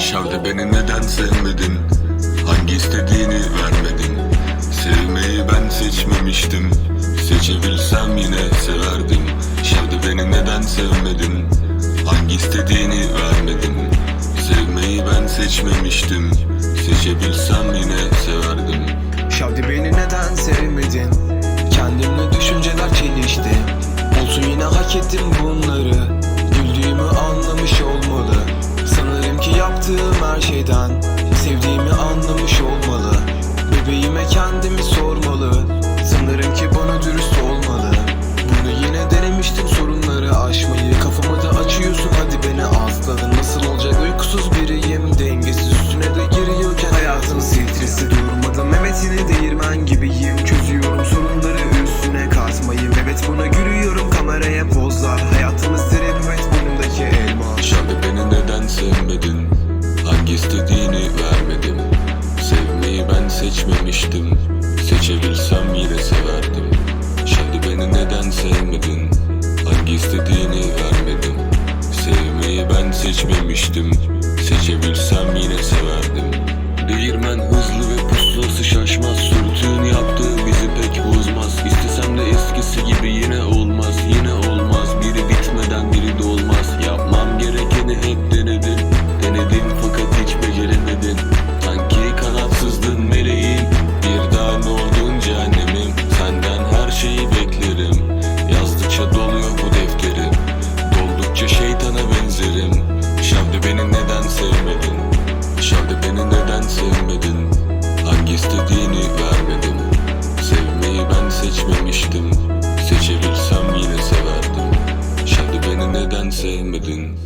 Şavde beni neden sevmedin? Hangi istediğini vermedin? Sevmeyi ben seçmemiştim. Seçebilsem yine severdim. Şavde beni neden sevmedin? Hangi istediğini vermedin? Sevmeyi ben seçmemiştim. Seçebilsem yine severdim. Şavdi beni neden sevmedin? Kendimle düşünceler çelişti. Olsun yine hak ettim bunları her şeyden Sevdiğimi anlamış olmalı? Bebeğime kendimi sormalı. Sanırım ki bana dürüst olmalı. Bunu yine denemiştim sorunları aşmayı. Kafamı da açıyorsun hadi beni asladın. Nasıl olacak? Uykusuz biriyim. Dengesiz üstüne de giriyorken Hayatın stresi durmadı. Mehmet yine değirmen gibiyim. Çözüyorum sorunları üstüne katmayı Evet buna gülüyorum kameraya pozlar. Hayatımız evet burnumdaki elma. Şavde beni neden sevmedin seçmemiştim. Seçebilsem yine severdim. Şavde beni neden sevmedin? Hangi istediğini vermedim. Sevmeyi ben seçmemiştim. Seçebilsem yine severdim istediğini vermedim. Sevmeyi ben seçmemiştim. Seçebilsem yine severdim. Şavde beni neden sevmedin